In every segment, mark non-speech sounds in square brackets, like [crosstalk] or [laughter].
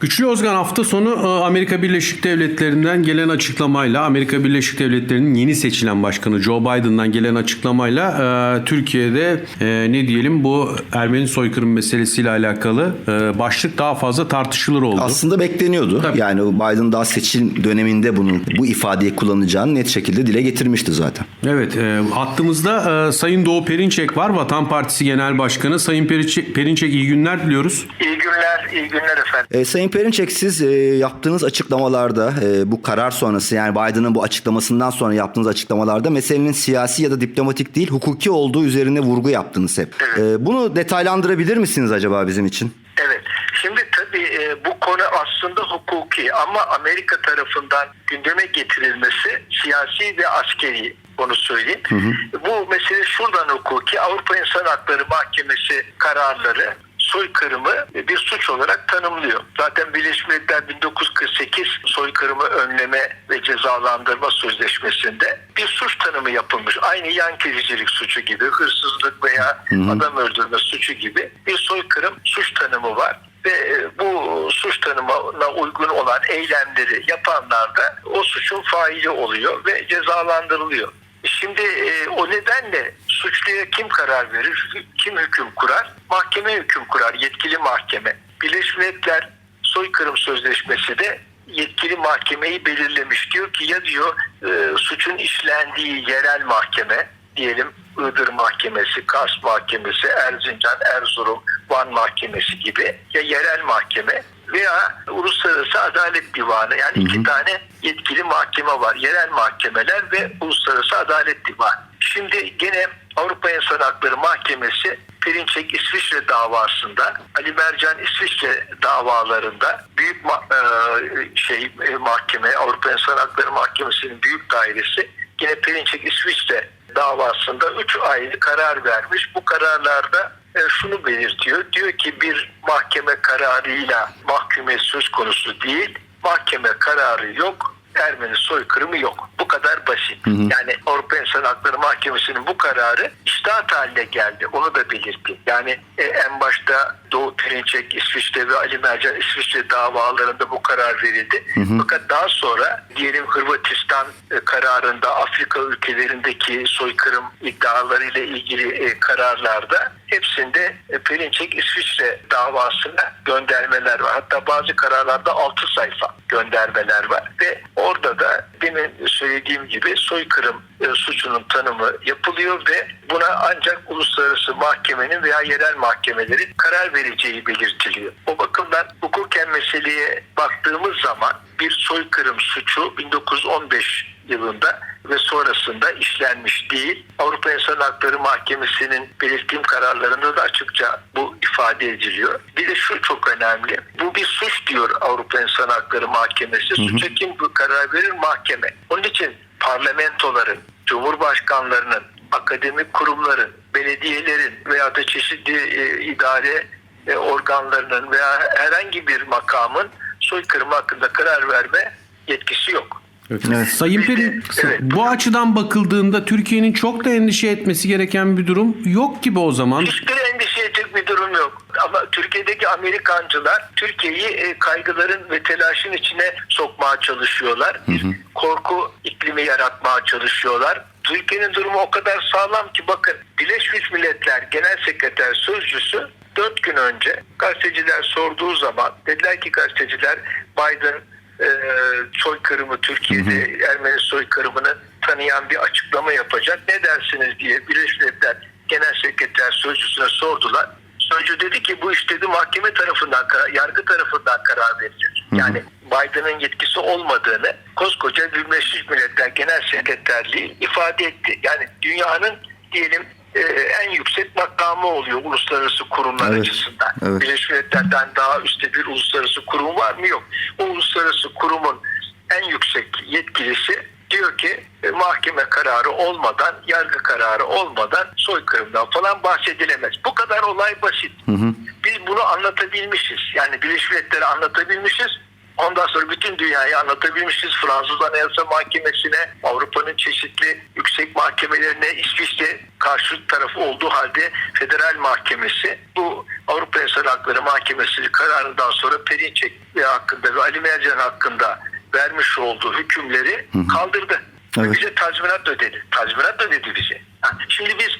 Güçlü Ozgan hafta sonu e, Amerika Birleşik Devletleri'nden gelen açıklamayla Amerika Birleşik Devletleri'nin yeni seçilen başkanı Joe Biden'dan gelen açıklamayla e, Türkiye'de e, ne diyelim bu Ermeni soykırım meselesiyle alakalı başlık daha fazla tartışılır oldu. Aslında bekleniyordu. Tabii. Yani Biden daha seçim döneminde bunun bu ifadeyi kullanacağını net şekilde dile getirmişti zaten. Evet, hattımızda Sayın Doğu Perinçek var, Vatan Partisi Genel Başkanı. Sayın Perinçek, Perinçek iyi günler diliyoruz. İyi günler, iyi günler efendim. E, Sayın Perinçek siz e, yaptığınız açıklamalarda e, bu karar sonrası yani Biden'ın bu açıklamasından sonra yaptığınız açıklamalarda meselenin siyasi ya da diplomatik değil hukuki olduğu üzerine vurgu yaptınız hep. E, bunu detaylandırabilir misiniz acaba bizim için? Evet, şimdi tabii e, bu konu aslında hukuki ama Amerika tarafından gündeme getirilmesi siyasi ve askeri onu söyleyeyim. Bu mesele şuradan hukuki. Avrupa İnsan Hakları Mahkemesi kararları soykırımı bir suç olarak tanımlıyor. Zaten Birleşmiş Milletler 1948 soykırımı önleme ve cezalandırma sözleşmesinde bir suç tanımı yapılmış. Aynı yan kesicilik suçu gibi, hırsızlık veya adam öldürme suçu gibi bir soykırım suç tanımı var ve e, bu suç tanımına uygun olan eylemleri yapanlar da o suçun faili oluyor ve cezalandırılıyor. Şimdi e, o nedenle suçluya kim karar verir, kim hüküm kurar? Mahkeme hüküm kurar, yetkili mahkeme. Birleşmiş Milletler Soykırım Sözleşmesi de yetkili mahkemeyi belirlemiş. Diyor ki ya diyor e, suçun işlendiği yerel mahkeme diyelim Iğdır Mahkemesi, Kars Mahkemesi, Erzincan, Erzurum, Van Mahkemesi gibi ya yerel mahkeme veya Uluslararası Adalet Divanı yani iki tane yetkili mahkeme var. Yerel mahkemeler ve Uluslararası Adalet Divanı. Şimdi gene Avrupa İnsan Hakları Mahkemesi Perinçek İsviçre davasında, Ali Mercan İsviçre davalarında büyük ma- e, şey e, mahkeme Avrupa İnsan Hakları Mahkemesi'nin büyük dairesi yine Perinçek İsviçre davasında 3 ayrı karar vermiş. Bu kararlarda şunu belirtiyor. Diyor ki bir mahkeme kararıyla mahkumiyet söz konusu değil. Mahkeme kararı yok. Ermeni soykırımı yok. Bu kadar basit. Yani Avrupa İnsan Hakları Mahkemesi'nin bu kararı iştahat haline geldi. Onu da belirtti. Yani e, en başta Doğu Perinçek İsviçre ve Ali Mercan İsviçre davalarında bu karar verildi. Fakat daha sonra diyelim Hırvatistan e, kararında Afrika ülkelerindeki soykırım iddialarıyla ilgili e, kararlarda hepsinde e, Perinçek İsviçre davasına göndermeler var. Hatta bazı kararlarda 6 sayfa göndermeler var ve orada da demin söylediğim gibi soykırım e, suçunun tanımı yapılıyor ve buna ancak uluslararası mahkemenin veya yerel mahkemelerin karar vereceği belirtiliyor. O bakımdan hukuken meseleye baktığımız zaman bir soykırım suçu 1915 yılında ve sonrasında işlenmiş değil. Avrupa İnsan Hakları Mahkemesi'nin belirttiğim kararlarında da açıkça bu ifade ediliyor. Bir de şu çok önemli. Bu bir suç diyor Avrupa İnsan Hakları Mahkemesi. Suça kim bu karar verir? Mahkeme. Onun için parlamentoların, cumhurbaşkanlarının, akademik kurumların, belediyelerin veya da çeşitli e, idare e, organlarının veya herhangi bir makamın soykırım hakkında karar verme yetkisi yok. Evet. Sayın Perin, Evet. bu açıdan bakıldığında Türkiye'nin çok da endişe etmesi gereken bir durum yok gibi o zaman. Hiçbir endişe edecek bir durum yok. Ama Türkiye'deki Amerikancılar Türkiye'yi e, kaygıların ve telaşın içine sokmaya çalışıyorlar. Bir korku iklimi yaratmaya çalışıyorlar. Türkiye'nin durumu o kadar sağlam ki bakın Birleşmiş Milletler Genel Sekreter Sözcüsü 4 gün önce gazeteciler sorduğu zaman dediler ki gazeteciler Biden e, soykırımı Türkiye'de Ermeni soykırımını tanıyan bir açıklama yapacak. Ne dersiniz diye Birleşmiş Milletler Genel Sekreter Sözcüsüne sordular. Sözcü dedi ki bu iş dedi mahkeme tarafından, yargı tarafından karar verecek. Yani Biden'ın yetkisi olmadığını koskoca Birleşmiş Milletler Genel Sekreterliği ifade etti. Yani dünyanın diyelim e, en yüksek makamı oluyor uluslararası kurumlar Evet, açısından. evet. Birleşmiş Milletler'den daha üstte bir uluslararası kurum var mı? Yok. O uluslararası kurumun en yüksek yetkilisi diyor ki e, mahkeme kararı olmadan, yargı kararı olmadan soykırımdan falan bahsedilemez. Bu kadar olay basit. Biz bunu anlatabilmişiz. Yani Birleşmiş Milletler'e anlatabilmişiz. Ondan sonra bütün dünyayı anlatabilmişiz. Fransız Anayasa Mahkemesi'ne, Avrupa'nın çeşitli yüksek mahkemelerine, İsviçre karşı tarafı olduğu halde Federal Mahkemesi bu Avrupa İnsan Hakları Mahkemesi kararından sonra Perinçek hakkında ve Ali Mercan hakkında vermiş olduğu hükümleri kaldırdı. Ve Evet. Bize tazminat ödedi. Tazminat ödedi bize. Şimdi biz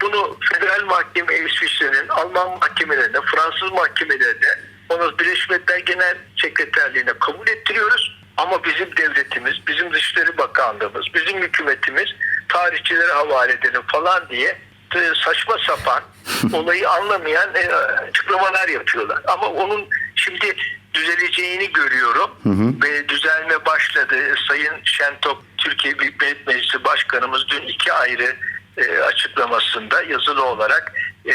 bunu federal mahkeme İsviçre'nin, Alman mahkemelerine, Fransız mahkemelerine, onu Birleşmiş Milletler Genel Sekreterliğine kabul ettiriyoruz. Ama bizim devletimiz, bizim Dışişleri Bakanlığımız, bizim hükümetimiz tarihçilere havale edelim falan diye e, saçma sapan [laughs] olayı anlamayan e, açıklamalar yapıyorlar. Ama onun şimdi düzeleceğini görüyorum ve düzelme başladı. Sayın Şentop Türkiye Büyük Millet Meclisi Başkanımız dün iki ayrı e, açıklamasında yazılı olarak e,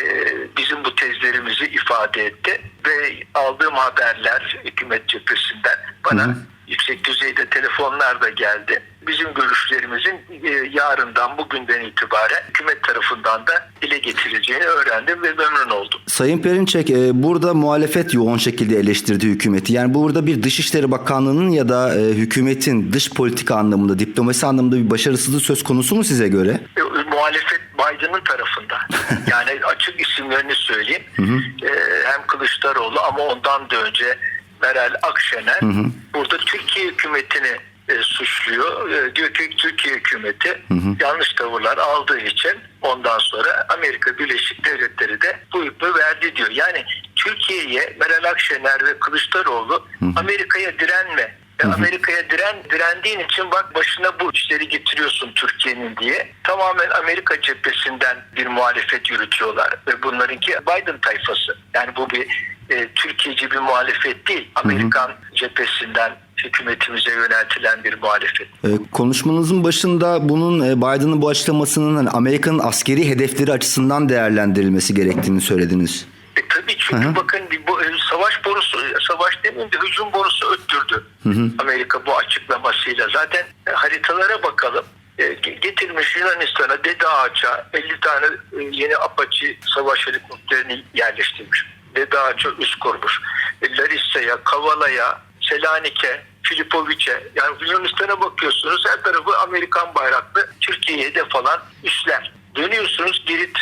bizim bu tezlerimizi ifade etti ve aldığım haberler hükümet cephesinden bana yüksek düzeyde telefonlar da geldi. Bizim görüşlerimizin e, yarından bugünden itibaren hükümet tarafından da dile getirileceğini öğrendim ve memnun oldum. Sayın Perinçek e, burada muhalefet yoğun şekilde eleştirdi hükümeti. Yani burada bir Dışişleri Bakanlığı'nın ya da e, hükümetin dış politika anlamında, diplomasi anlamında bir başarısızlığı söz konusu mu size göre? E, muhalefet Biden'ın tarafında. Yani açık isimlerini söyleyeyim. E, hem Kılıçdaroğlu ama ondan da önce Meral Akşener burada Türkiye hükümetini e, suçluyor. E, diyor ki Türkiye hükümeti yanlış tavırlar aldığı için ondan sonra Amerika Birleşik Devletleri de bu hükmü verdi diyor. Yani Türkiye'ye Meral Akşener ve Kılıçdaroğlu Amerika'ya direnme Amerika'ya diren direndiğin için bak başına bu işleri getiriyorsun Türkiye'nin diye tamamen Amerika cephesinden bir muhalefet yürütüyorlar ve bunlarınki Biden tayfası. Yani bu bir e, Türkiye'ci bir muhalefet değil. Amerikan cephesinden hükümetimize yöneltilen bir muhalefet. E, konuşmanızın başında bunun e, Biden'ın bu açıklamasının hani Amerika'nın askeri hedefleri açısından değerlendirilmesi gerektiğini söylediniz. E tabii çünkü Hı hı. bakın bir bu, e, savaş borusu, savaş demeyeyim de hücum borusu öttürdü Amerika bu açıklamasıyla. Zaten e, haritalara bakalım. E, ge- getirmiş Yunanistan'a Dede Ağaç'a 50 tane e, yeni Apache savaş helikopterini yerleştirmiş. Dede Ağaç'a üst kurmuş. E, Larissa'ya, Kavala'ya, Selanik'e, Filipovic'e yani Yunanistan'a bakıyorsunuz her tarafı Amerikan bayraklı Türkiye'ye de falan üsler. Dönüyorsunuz Girit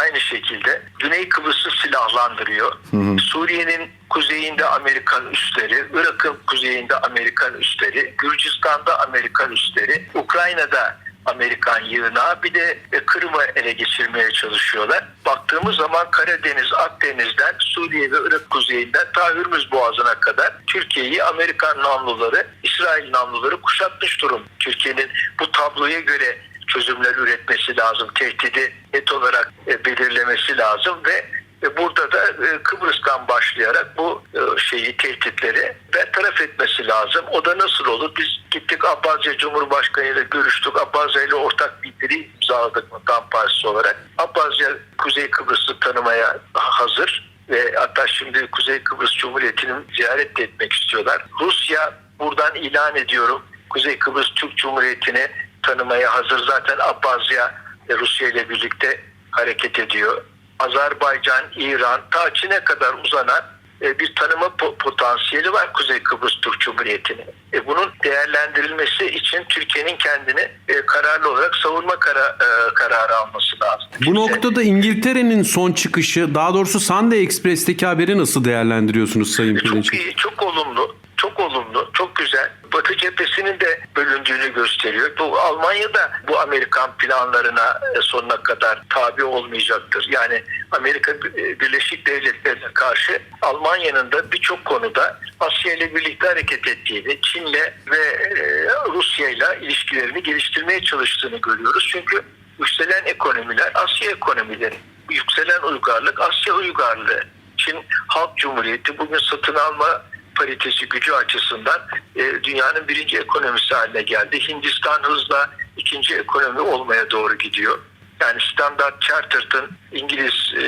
aynı şekilde Güney Kıbrıs'ı silahlandırıyor. Suriye'nin kuzeyinde Amerikan üsleri, Irak'ın kuzeyinde Amerikan üsleri, Gürcistan'da Amerikan üsleri, Ukrayna'da Amerikan yığınağı bir de e, Kırım'ı ele geçirmeye çalışıyorlar. Baktığımız zaman Karadeniz, Akdeniz'den Suriye ve Irak kuzeyinden ta Hürmüz Boğazı'na kadar Türkiye'yi Amerikan namluları, İsrail namluları kuşatmış durum. Türkiye'nin bu tabloya göre çözümler üretmesi lazım. Tehdidi net olarak e, belirlemesi lazım ve e, burada da e, Kıbrıs'tan başlayarak bu şeyi tehditleri bertaraf etmesi lazım. O da nasıl olur? Biz gittik Abbasya Cumhurbaşkanı ile görüştük. Abbasya ile ortak bildiri imzaladık Vatan Partisi olarak. Abbasya Kuzey Kıbrıs'ı tanımaya hazır ve hatta şimdi Kuzey Kıbrıs Cumhuriyeti'ni ziyaret etmek istiyorlar. Rusya buradan ilan ediyorum. Kuzey Kıbrıs Türk Cumhuriyeti'ni tanımaya hazır. Zaten Abbasya e, Rusya ile birlikte hareket ediyor. Azerbaycan, İran, ta Çin'e kadar uzanan e, bir tanıma po- potansiyeli var Kuzey Kıbrıs Türk Cumhuriyeti'nin. E, bunun değerlendirilmesi için Türkiye'nin kendini e, kararlı olarak savunma kara, kararı alması lazım. Bu Kimse- noktada İngiltere'nin son çıkışı, daha doğrusu Sunday Express'teki haberi nasıl değerlendiriyorsunuz Sayın Çok Perinçek? iyi, çok olumlu, çok olumlu, çok güzel. Batı cephesinin de bölündüğünü gösteriyor. Bu Almanya'da bu Amerikan planlarına e, sonuna kadar tabi olmayacaktır. Yani Amerika e, Birleşik Devletleri'ne karşı Almanya'nın da birçok konuda Asya ile birlikte hareket ettiğini, Çin'le ve e, Rusya'yla ilişkilerini geliştirmeye çalıştığını görüyoruz. Çünkü yükselen ekonomiler Asya ekonomileri. Yükselen uygarlık Asya uygarlığı. Çin Halk Cumhuriyeti bugün satın alma paritesi gücü açısından e, dünyanın birinci ekonomisi haline geldi. Hindistan hızla ikinci ekonomi olmaya doğru gidiyor. Yani Standard Chartered'ın İngiliz e,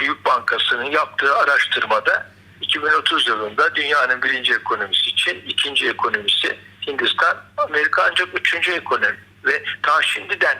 Büyük Bankası'nın yaptığı araştırmada 2030 yılında dünyanın birinci ekonomisi Çin, ikinci ekonomisi Hindistan, Amerika ancak üçüncü ekonomi. Ve daha şimdiden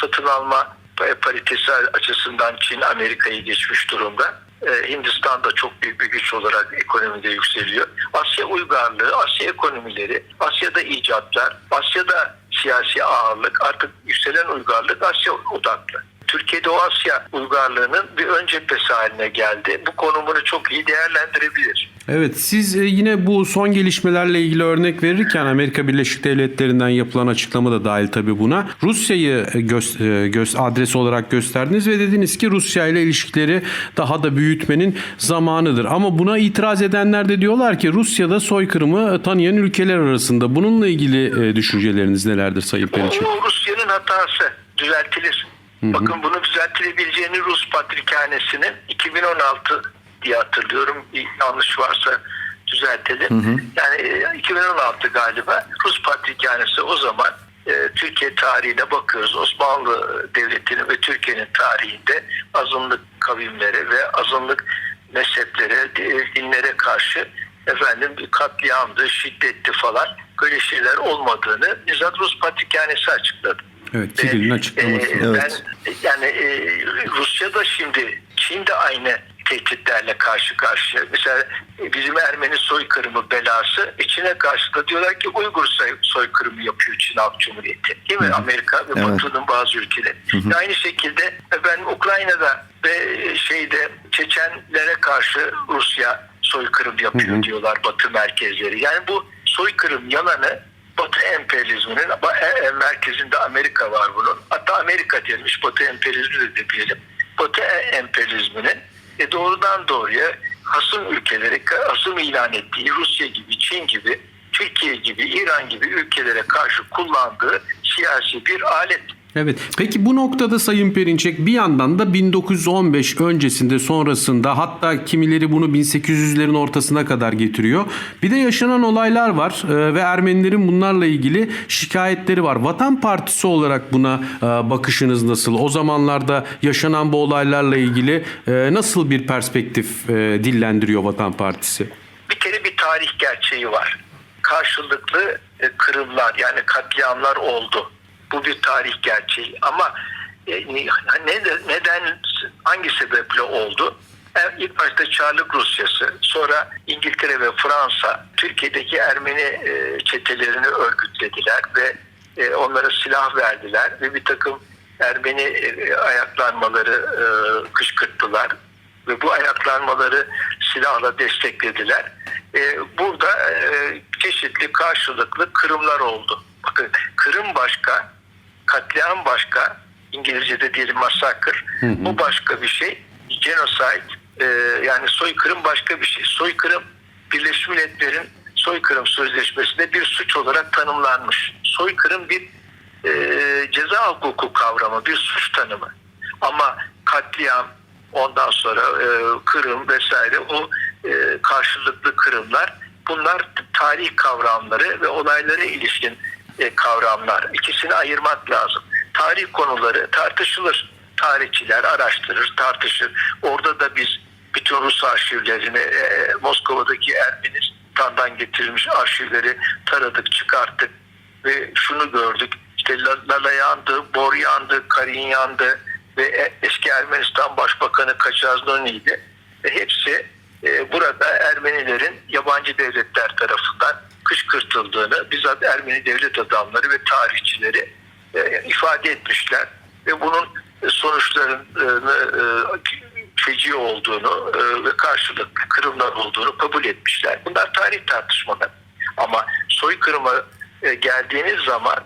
satın alma paritesi açısından Çin Amerika'yı geçmiş durumda. E, Hindistan da çok büyük bir güç olarak ekonomide yükseliyor. Asya uygarlığı, Asya ekonomileri, Asya'da icatlar, Asya'da siyasi ağırlık, artık yükselen uygarlık Asya odaklı. Türkiye'de o Asya uygarlığının bir ön cephesi haline geldi. Bu konumunu çok iyi değerlendirebilir. Evet siz e, yine bu son gelişmelerle ilgili örnek verirken Amerika Birleşik Devletleri'nden yapılan açıklama da dahil tabii buna. Rusya'yı e, göz, e, adres olarak gösterdiniz ve dediniz ki Rusya ile ilişkileri daha da büyütmenin zamanıdır. Ama buna itiraz edenler de diyorlar ki Rusya'da soykırımı tanıyan ülkeler arasında. Bununla ilgili düşünceleriniz nelerdir Sayın Perinçek? Rusya'nın hatası düzeltilir. Bakın bunu düzeltilebileceğini Rus Patrikhanesi'nin 2016 diye hatırlıyorum. Bir yanlış varsa düzeltelim. Yani e, 2016 galiba Rus Patrikhanesi o zaman e, Türkiye tarihine bakıyoruz. Osmanlı Devleti'nin ve Türkiye'nin tarihinde azınlık kavimlere ve azınlık mezheplere, di- dinlere karşı efendim katliamdı, şiddetti falan böyle şeyler olmadığını bizzat Rus Patrikhanesi açıkladı. Evet Kirill'in Ee, açıklaması. e, Evet. Ben yani e, Rusya'da şimdi Çin de aynı tehditlerle karşı karşıya. Mesela e, bizim Ermeni soykırımı belası içine karşı da diyorlar ki Uygur soy, soykırımı yapıyor Çin Halk Cumhuriyeti. Değil mi? Amerika ve Evet. Batı'nın bazı ülkeleri. Ve Aynı şekilde ben Ukrayna'da ve şeyde Çeçenlere karşı Rusya soykırım yapıyor diyorlar Batı merkezleri. Yani bu soykırım yalanı Batı emperyalizminin e- e- merkezinde Amerika var bunun. Hatta Amerika denmiş Batı emperyalizmi de diyelim. Batı e- emperyalizminin e, doğrudan doğruya hasım ülkeleri hasım ilan ettiği Rusya gibi, Çin gibi, Türkiye gibi, İran gibi ülkelere karşı kullandığı siyasi bir alet. Evet. Peki bu noktada Sayın Perinçek bir yandan da 1915 öncesinde sonrasında hatta kimileri bunu 1800'lerin ortasına kadar getiriyor. Bir de yaşanan olaylar var e, ve Ermenilerin bunlarla ilgili şikayetleri var. Vatan Partisi olarak buna e, bakışınız nasıl? O zamanlarda yaşanan bu olaylarla ilgili e, nasıl bir perspektif dillendiriyor Vatan Partisi? bir kere bir tarih gerçeği var. Karşılıklı kırımlar yani katliamlar oldu. Bu bir tarih gerçeği ama e, ne- ne- neden hangi sebeple oldu? E, İlk başta Çarlık Rusyası, sonra İngiltere ve Fransa Türkiye'deki Ermeni e, çetelerini örgütlediler ve onlara silah verdiler ve bir takım Ermeni ayaklanmaları kışkırttılar ve bu ayaklanmaları silahla desteklediler. Burada çeşitli karşılıklı kırımlar oldu. Bakın kırım başka, katliam başka, İngilizce'de diyelim masakır. Bu başka bir şey. Genocide e, yani soykırım başka bir şey. Soykırım Birleşmiş Milletler'in soykırım sözleşmesinde bir suç olarak tanımlanmış. Soykırım bir e, ceza hukuku kavramı, bir suç tanımı. Ama katliam, ondan sonra e, kırım vesaire o e, karşılıklı kırımlar bunlar tarih kavramları ve olaylara ilişkin kavramlar. İkisini ayırmak lazım. Tarih konuları tartışılır. Tarihçiler araştırır, tartışır. Orada da biz bütün Rus arşivlerini, e, Moskova'daki Ermenistan'dan getirilmiş arşivleri taradık, çıkarttık ve şunu gördük. İşte La- Lala yandı, Bor yandı, Karin yandı ve e- eski Ermenistan Başbakanı Kaçaznoni'ydi. Ve hepsi e, burada Ermenilerin yabancı devletler tarafından bizzat Ermeni devlet adamları ve tarihçileri e, ifade etmişler. Ve bunun e, sonuçlarını e, feci olduğunu e, ve karşılıklı kırımlar olduğunu kabul etmişler. Bunlar tarih tartışmaları. Ama soykırıma e, geldiğiniz zaman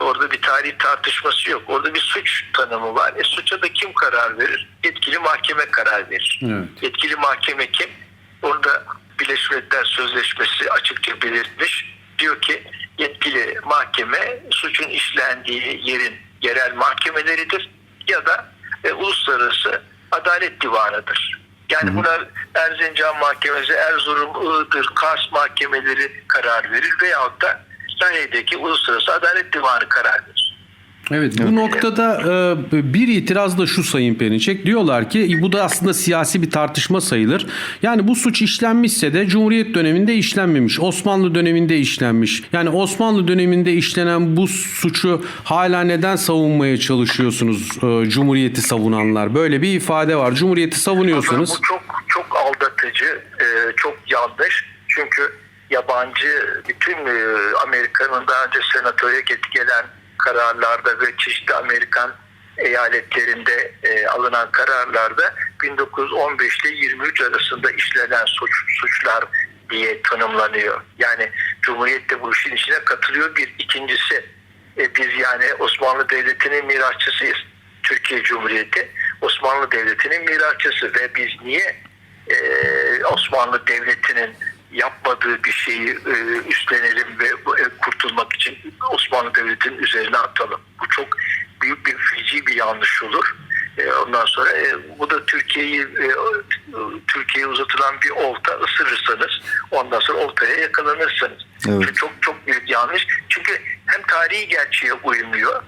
orada bir tarih tartışması yok. Orada bir suç tanımı var. E, suça da kim karar verir? Yetkili mahkeme karar verir. Evet. Yetkili mahkeme kim? Orada Birleşmiş Milletler Sözleşmesi açıkça belirtmiş. Diyor ki yetkili mahkeme suçun işlendiği yerin yerel mahkemeleridir ya da e, uluslararası adalet divanıdır. Yani buna Erzincan Mahkemesi, Erzurum, Iğdır, Kars mahkemeleri karar verir veyahut da Lahey'deki Uluslararası Adalet Divanı karar verir. Evet bu noktada e, bir itiraz da şu Sayın Perinçek. Diyorlar ki bu da aslında siyasi bir tartışma sayılır. Yani bu suç işlenmişse de Cumhuriyet döneminde işlenmemiş. Osmanlı döneminde işlenmiş. Yani Osmanlı döneminde işlenen bu suçu hala neden savunmaya çalışıyorsunuz e, Cumhuriyeti savunanlar? Böyle bir ifade var. Cumhuriyeti savunuyorsunuz. Bu çok acı, e, çok yanlış. Çünkü yabancı bütün e, Amerika'nın daha önce senatoya get- gelen kararlarda ve çeşitli Amerikan eyaletlerinde e, alınan kararlarda 1915 ile 23 arasında işlenen suç, suçlar diye tanımlanıyor. Yani Cumhuriyet de bu işin içine katılıyor. Bir ikincisi e, biz yani Osmanlı Devleti'nin mirasçısıyız. Türkiye Cumhuriyeti Osmanlı Devleti'nin mirasçısı ve biz niye e, Osmanlı Devleti'nin yapmadığı bir şeyi e, üstlenelim ve e, kurtulmak için Osmanlı Devleti'nin üzerine atalım. Bu çok büyük bir feci bir yanlış olur. E, ondan sonra e, bu da Türkiye'yi e, Türkiye'ye uzatılan bir olta ısırırsanız ondan sonra oltaya yakalanırsınız. Evet. Çok çok büyük yanlış. Çünkü hem tarihi gerçeğe uymuyor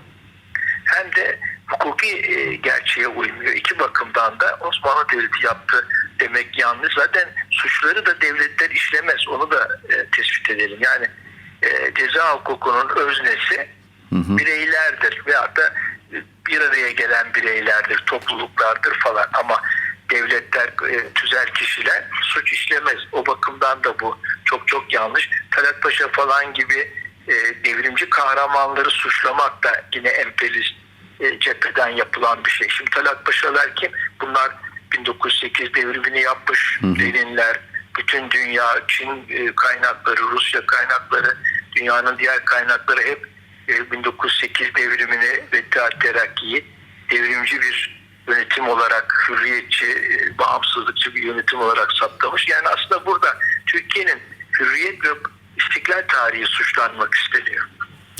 hem de hukuki e, gerçeğe uymuyor. İki bakımdan da Osmanlı Devleti yaptı demek yanlış. Zaten suçları da devletler işlemez. Onu da e, tespit edelim. Yani e, ceza hukukunun öznesi bireylerdir veyahut da e, bir araya gelen bireylerdir, topluluklardır falan ama devletler, e, tüzel kişiler suç işlemez. O bakımdan da bu çok çok yanlış. Talat Paşa falan gibi e, devrimci kahramanları suçlamak da yine emperyalist e, cepheden yapılan bir şey. Şimdi Talat Paşalar kim? Bunlar 1908 devrimini yapmış Leninler, bütün dünya, Çin e, kaynakları, Rusya kaynakları, dünyanın diğer kaynakları hep e, 1908 devrimini ve Terakki'yi devrimci bir yönetim olarak hürriyetçi, e, bağımsızlıkçı bir yönetim olarak saptamış. Yani aslında burada Türkiye'nin hürriyet ve istiklal tarihi suçlanmak isteniyor.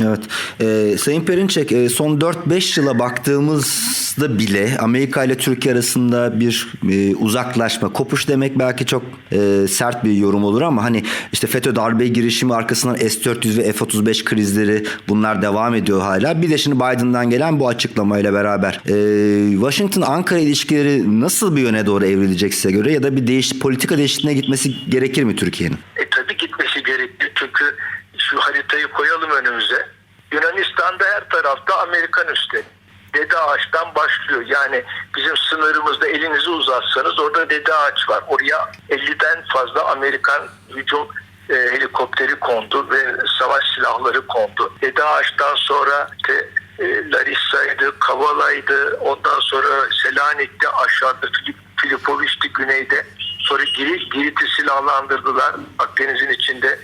Evet. Ee, Sayın Perinçek e, son 4-5 yıla baktığımızda bile Amerika ile Türkiye arasında bir e, uzaklaşma, kopuş demek belki çok e, sert bir yorum olur ama hani işte FETÖ darbe girişimi arkasından S-400 ve F-35 krizleri bunlar devam ediyor hala. Bir de şimdi Biden'dan gelen bu açıklamayla beraber e, Washington-Ankara ilişkileri nasıl bir yöne doğru evrilecek size göre ya da bir değiş politika değişikliğine gitmesi gerekir mi Türkiye'nin? E tabii gitmesi gerekli çünkü şu haritayı koyalım önümüze. Yunanistan'da her tarafta Amerikan üstü. Dede Ağaç'tan başlıyor. Yani bizim sınırımızda elinizi uzatsanız orada Dede Ağaç var. Oraya 50'den fazla Amerikan hücum e, helikopteri kondu ve savaş silahları kondu. Dede Ağaç'tan sonra işte, e, Larissa'ydı, Kavala'ydı, ondan sonra Selanik'te aşağıda Filip, Filipoviç'ti güneyde. Sonra Girit, Girit'i silahlandırdılar Akdeniz'in içinde.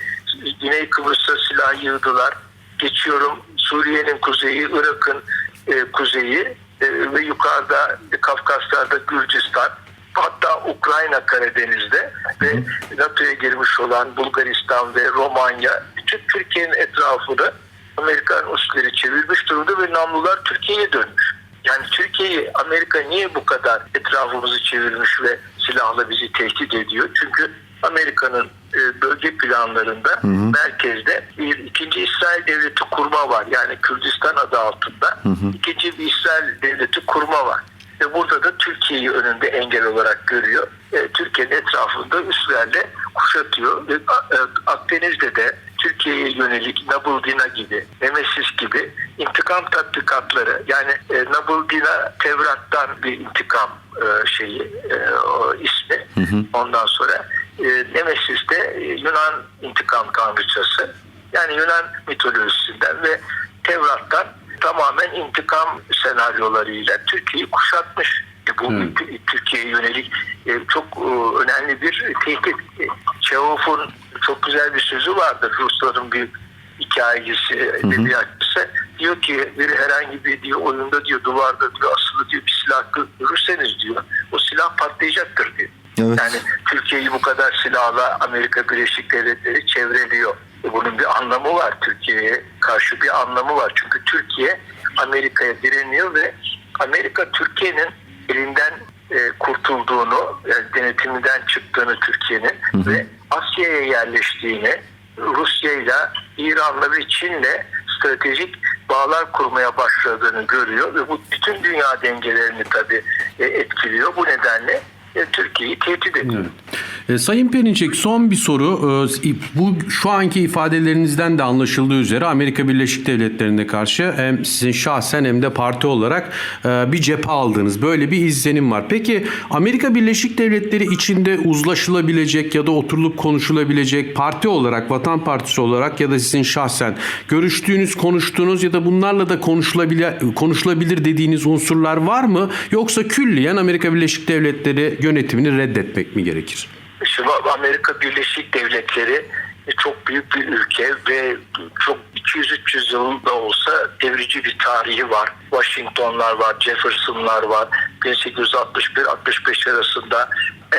Güney Kıbrıs'a silah yığdılar. Geçiyorum Suriye'nin kuzeyi, Irak'ın e, kuzeyi e, ve yukarıda Kafkaslar'da Gürcistan hatta Ukrayna Karadeniz'de ve NATO'ya girmiş olan Bulgaristan ve Romanya bütün Türkiye'nin etrafını Amerikan üsleri çevirmiş durumda ve namlular Türkiye'ye dönmüş. Yani Türkiye'yi Amerika niye bu kadar etrafımızı çevirmiş ve silahla bizi tehdit ediyor? Çünkü Amerika'nın e, bölge planlarında merkezde bir ikinci İsrail devleti kurma var. Yani Kürdistan adı altında ikinci bir İsrail devleti kurma var. Ve burada da Türkiye'yi önünde engel olarak görüyor. E, Türkiye'nin etrafında üslerle kuşatıyor. Ve e, Akdeniz'de de Türkiye'ye yönelik Nabuldina gibi, Nemesis gibi intikam tatbikatları yani e, Nabuldina Tevrat'tan bir intikam e, şeyi e, o ismi. Ondan sonra e, Nemesis de e, Yunan intikam tanrıçası. Yani Yunan mitolojisinden ve Tevrat'tan tamamen intikam senaryolarıyla Türkiye'yi kuşatmış. E, Bu Türkiye'ye yönelik e, çok önemli bir tehdit. Çehof'un çok güzel bir sözü vardır. Rusların bir hikayecisi, edebiyatçısı. Diyor ki bir herhangi bir diyor oyunda diyor duvarda diyor asılı diyor bir silah görürseniz diyor o silah patlayacaktır. Evet. Yani Türkiye'yi bu kadar silahla Amerika Birleşik Devletleri çevreliyor. E, Bunun bir anlamı var. Türkiye'ye karşı bir anlamı var. Çünkü Türkiye Amerika'ya direniyor ve Amerika Türkiye'nin elinden e, kurtulduğunu, yani denetiminden çıktığını Türkiye'nin ve Asya'ya yerleştiğini, Rusya'yla, İran'la ve Çin'le stratejik bağlar kurmaya başladığını görüyor ve bu bütün dünya dengelerini tabii e, etkiliyor. Bu nedenle e, Türkiye'yi tehdit ediyor. Evet. E, Sayın Perinçek son bir soru. E, bu şu anki ifadelerinizden de anlaşıldığı üzere Amerika Birleşik Devletleri'ne karşı hem sizin şahsen hem de parti olarak e, bir cephe aldınız. Böyle bir izlenim var. Peki Amerika Birleşik Devletleri içinde uzlaşılabilecek ya da oturulup konuşulabilecek parti olarak, Vatan Partisi olarak ya da sizin şahsen görüştüğünüz, konuştuğunuz ya da bunlarla da konuşulabilir, konuşulabilir dediğiniz unsurlar var mı? Yoksa külliyen Amerika Birleşik Devletleri yönetimini reddetmek mi gerekir? Şimdi Amerika Birleşik Devletleri çok büyük bir ülke ve çok 200-300 yıl da olsa devrici bir tarihi var. Washingtonlar var, Jeffersonlar var. 1861-65 arasında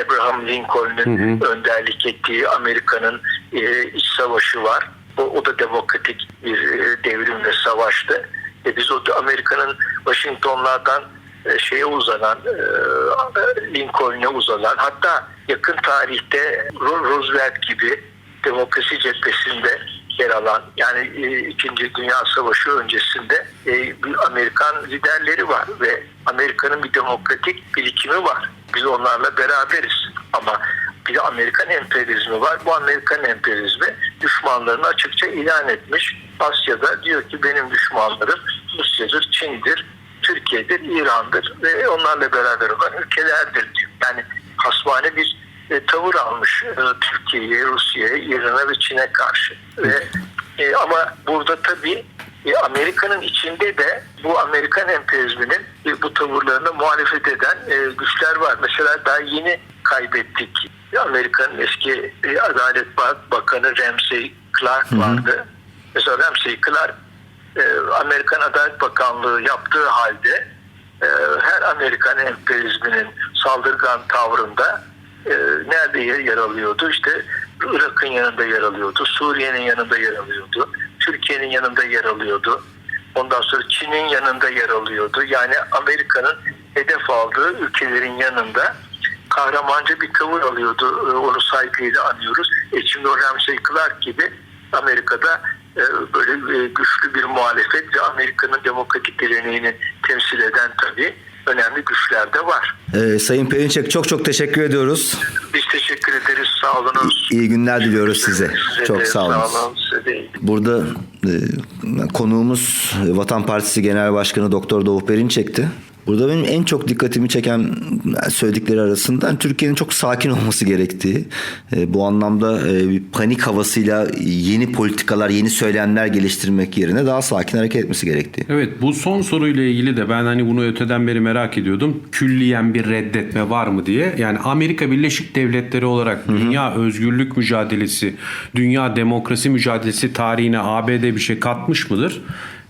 Abraham Lincoln'un önderlik ettiği Amerika'nın e, iç savaşı var. O, o da demokratik bir e, devrim ve savaştı. E biz o Amerika'nın Washingtonlardan e, şeye uzanan e, Lincoln'e uzanan hatta yakın tarihte Ro- Roosevelt gibi demokrasi cephesinde yer alan yani e, İkinci Dünya Savaşı öncesinde e, bir Amerikan liderleri var ve Amerika'nın bir demokratik birikimi var. Biz onlarla beraberiz ama bir de Amerikan emperyalizmi var. Bu Amerikan emperyalizmi düşmanlarını açıkça ilan etmiş. Asya'da diyor ki benim düşmanlarım Rusya'dır, Çin'dir, Türkiye'dir, İran'dır ve onlarla beraber olan ülkelerdir. Yani hasbane bir e, tavır almış e, Türkiye'ye, Rusya'ya, İran'a ve Çin'e karşı. Ve e, ama burada tabii e, Amerika'nın içinde de bu Amerikan emperyalizminin e, bu tavırlarına muhalefet eden e, güçler var. Mesela daha yeni kaybettik. Amerika'nın eski e, Adalet Bak- Bakanı Ramsey Clark vardı. Mesela Ramsey Clark Amerikan Adalet Bakanlığı yaptığı halde e, her Amerikan emperyalizminin saldırgan tavrında e, nerede yer, alıyordu? İşte Irak'ın yanında yer alıyordu, Suriye'nin yanında yer alıyordu, Türkiye'nin yanında yer alıyordu. Ondan sonra Çin'in yanında yer alıyordu. Yani Amerika'nın hedef aldığı ülkelerin yanında kahramanca bir tavır alıyordu. E, Onu saygıyla anıyoruz. E şimdi o Ramsey Clark gibi Amerika'da e, böyle e, güçlü bir muhalefet ve Amerika'nın demokratik geleneğini temsil eden tabii önemli güçler de var. Ee, Sayın Perinçek çok çok teşekkür ediyoruz. Biz teşekkür ederiz. Sağ olunuz. İyi günler diliyoruz size. Size Çok de sağ olun. Sağ olun. Size iyi. Burada e, konuğumuz Vatan Partisi Genel Başkanı Doktor Doğu Perinçek'ti. Burada benim en çok dikkatimi çeken söyledikleri arasında Türkiye'nin çok sakin olması gerektiği, e, bu anlamda e, bir panik havasıyla yeni politikalar, yeni söylemler geliştirmek yerine daha sakin hareket etmesi gerektiği. Evet bu son soruyla ilgili de ben hani bunu öteden beri merak ediyordum. Külliyen bir reddetme var mı diye. Yani Amerika Birleşik Devletleri olarak dünya özgürlük mücadelesi, dünya demokrasi mücadelesi tarihine ABD bir şey katmış mıdır?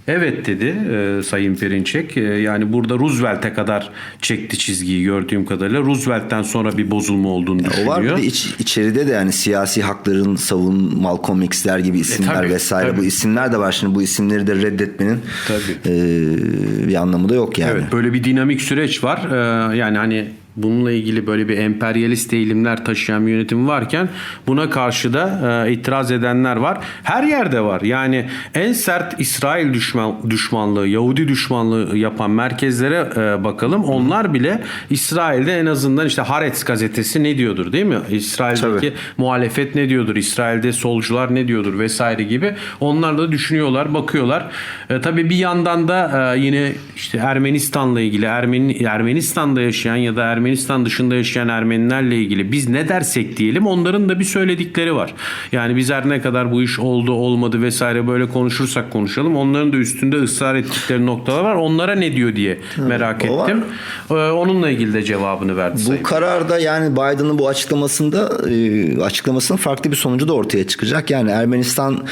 Evet dedi e, Sayın Perinçek. E, yani burada Roosevelt'e kadar çekti çizgiyi gördüğüm kadarıyla. Roosevelt'ten sonra bir bozulma olduğunu O düşünüyor. var bir de iç, içeride de yani siyasi hakların savun Malcolm X'ler gibi isimler tabii, vesaire tabii. bu isimler de var. Şimdi bu isimleri de reddetmenin Tabii. e, bir anlamı da yok yani. Evet böyle bir dinamik süreç var. Ee, yani hani bununla ilgili böyle bir emperyalist eğilimler taşıyan bir yönetim varken buna karşı da e, itiraz edenler var. Her yerde var. Yani en sert İsrail düşman düşmanlığı, Yahudi düşmanlığı yapan merkezlere e, bakalım. Onlar bile İsrail'de en azından işte Haaretz gazetesi ne diyordur değil mi? İsrail'deki Tabii. muhalefet ne diyordur? İsrail'de solcular ne diyordur vesaire gibi. Onlar da düşünüyorlar, bakıyorlar. E, tabii bir yandan da e, yine işte Ermenistan'la ilgili Ermeni Ermenistan'da yaşayan ya da Ermenistan dışında yaşayan Ermenilerle ilgili biz ne dersek diyelim onların da bir söyledikleri var. Yani biz her ne kadar bu iş oldu olmadı vesaire böyle konuşursak konuşalım. Onların da üstünde ısrar ettikleri noktalar var. Onlara ne diyor diye merak o var. ettim. E, onunla ilgili de cevabını verdi Bu Sayın. kararda yani Biden'ın bu açıklamasında e, açıklamasının farklı bir sonucu da ortaya çıkacak. Yani Ermenistan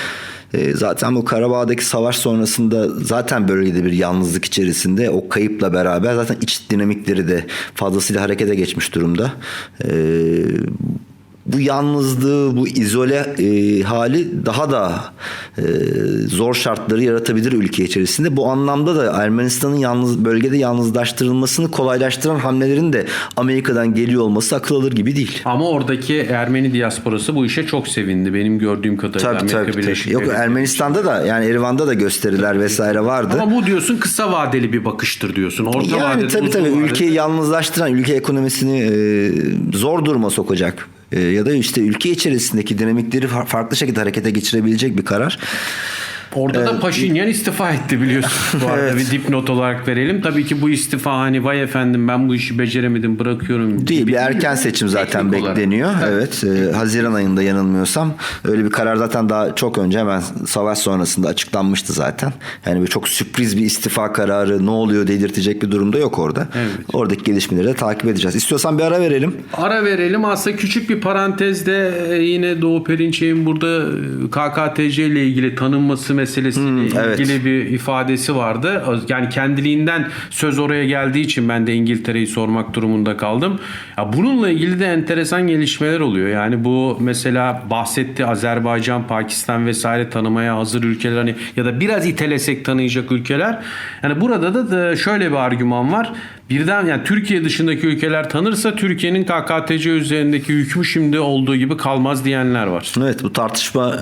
e, zaten bu Karabağ'daki savaş sonrasında zaten bölgede bir yalnızlık içerisinde o kayıpla beraber zaten iç dinamikleri de fazlasıyla harekete geçmiş durumda. E, bu yalnızlığı, bu izole e, hali daha da e, zor şartları yaratabilir ülke içerisinde. Bu anlamda da Ermenistan'ın yalnız bölgede yalnızlaştırılmasını kolaylaştıran hamlelerin de Amerika'dan geliyor olması akıl alır gibi değil. Ama oradaki Ermeni diasporası bu işe çok sevindi benim gördüğüm kadarıyla Tabii Amerika tabii. Birleşik tabii. Yok Devletleri. Ermenistan'da da yani Erivan'da da gösteriler vesaire vardı. Ama bu diyorsun kısa vadeli bir bakıştır diyorsun. Orta yani vadeli, tabii tabii vadeli. ülkeyi yalnızlaştıran, ülke ekonomisini e, zor duruma sokacak ya da işte ülke içerisindeki dinamikleri fa- farklı şekilde harekete geçirebilecek bir karar. Orada da Paşinyan istifa etti biliyorsun. [laughs] Bu arada bir dipnot olarak verelim. Tabii ki bu istifa hani vay efendim ben bu işi beceremedim bırakıyorum. Değil bir erken seçim zaten Teknik olarak. bekleniyor. Evet. e, Haziran ayında yanılmıyorsam öyle bir karar zaten daha çok önce hemen savaş sonrasında açıklanmıştı zaten. Yani böyle çok sürpriz bir istifa kararı ne oluyor dedirtecek bir durumda yok orada. Evet. Oradaki gelişmeleri de takip edeceğiz. İstiyorsan bir ara verelim. Ara verelim. Aslında küçük bir parantezde e, yine Doğu Perinçek'in burada e, KKTC ile ilgili tanınması meselesiyle evet. ilgili bir ifadesi vardı. Yani kendiliğinden söz oraya geldiği için ben de İngiltere'yi sormak durumunda kaldım. Ya bununla ilgili de enteresan gelişmeler oluyor. Yani bu mesela bahsetti Azerbaycan, Pakistan vesaire tanımaya hazır ülkeler hani ya da biraz itelesek tanıyacak ülkeler. Yani burada da, da şöyle bir argüman var. Birden yani Türkiye dışındaki ülkeler tanırsa Türkiye'nin KKTC üzerindeki hükmü şimdi olduğu gibi kalmaz diyenler var. Evet bu tartışma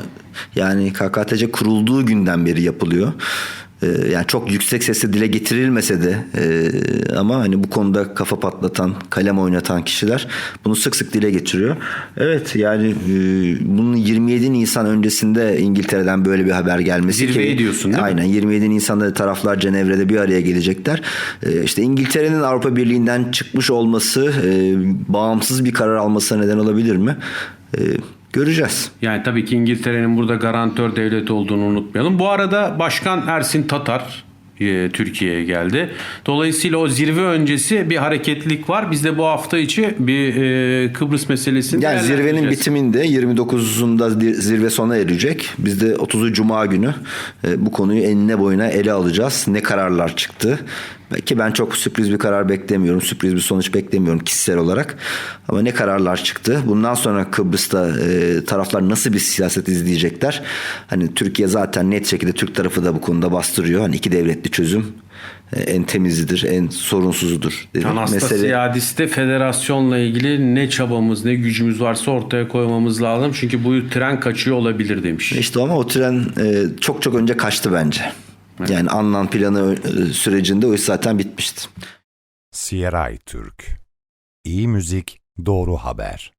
yani KKTC kurulduğu günden beri yapılıyor. Ee, yani çok yüksek sesle dile getirilmese de e, ama hani bu konuda kafa patlatan, kalem oynatan kişiler bunu sık sık dile getiriyor. Evet yani e, bunun 27 Nisan öncesinde İngiltere'den böyle bir haber gelmesi Zirveyi ki diyorsun değil mi? aynen 27 Nisan'da taraflar Cenevre'de bir araya gelecekler. E, işte İngiltere'nin Avrupa Birliği'nden çıkmış olması e, bağımsız bir karar almasına neden olabilir mi? E, göreceğiz. Yani tabii ki İngiltere'nin burada garantör devlet olduğunu unutmayalım. Bu arada Başkan Ersin Tatar e, Türkiye'ye geldi. Dolayısıyla o zirve öncesi bir hareketlilik var. Biz de bu hafta içi bir e, Kıbrıs meselesini Yani zirvenin bitiminde 29'unda zirve sona erecek. Biz de 30'u Cuma günü e, bu konuyu enine boyuna ele alacağız. Ne kararlar çıktı? Belki ben çok sürpriz bir karar beklemiyorum. Sürpriz bir sonuç beklemiyorum kişisel olarak. Ama ne kararlar çıktı? Bundan sonra Kıbrıs'ta e, taraflar nasıl bir siyaset izleyecekler? Hani Türkiye zaten net şekilde Türk tarafı da bu konuda bastırıyor. Hani iki devletli çözüm e, en temizidir, en sorunsuzudur. dedi. Anastasiadis'te federasyonla ilgili ne çabamız ne gücümüz varsa ortaya koymamız lazım. Çünkü bu tren kaçıyor olabilir demiş. İşte ama o tren e, çok çok önce kaçtı bence. Yani Annan planı e, sürecinde o iş zaten bitmişti. Sieray Türk. İyi müzik, doğru haber.